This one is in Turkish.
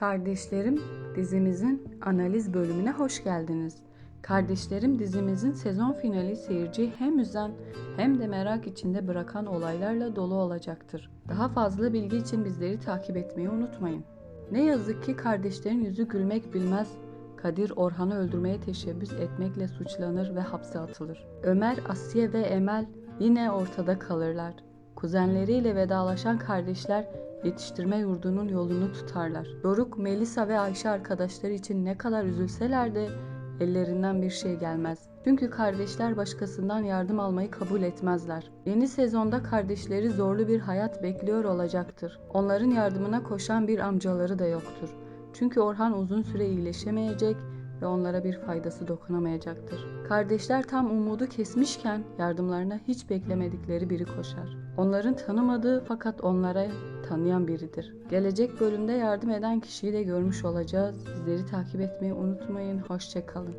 Kardeşlerim dizimizin analiz bölümüne hoş geldiniz. Kardeşlerim dizimizin sezon finali seyirci hem üzen hem de merak içinde bırakan olaylarla dolu olacaktır. Daha fazla bilgi için bizleri takip etmeyi unutmayın. Ne yazık ki kardeşlerin yüzü gülmek bilmez. Kadir Orhan'ı öldürmeye teşebbüs etmekle suçlanır ve hapse atılır. Ömer, Asiye ve Emel yine ortada kalırlar. Kuzenleriyle vedalaşan kardeşler yetiştirme yurdunun yolunu tutarlar. Doruk, Melisa ve Ayşe arkadaşları için ne kadar üzülseler de ellerinden bir şey gelmez. Çünkü kardeşler başkasından yardım almayı kabul etmezler. Yeni sezonda kardeşleri zorlu bir hayat bekliyor olacaktır. Onların yardımına koşan bir amcaları da yoktur. Çünkü Orhan uzun süre iyileşemeyecek ve onlara bir faydası dokunamayacaktır. Kardeşler tam umudu kesmişken yardımlarına hiç beklemedikleri biri koşar. Onların tanımadığı fakat onlara tanıyan biridir. Gelecek bölümde yardım eden kişiyi de görmüş olacağız. Bizleri takip etmeyi unutmayın. Hoşçakalın.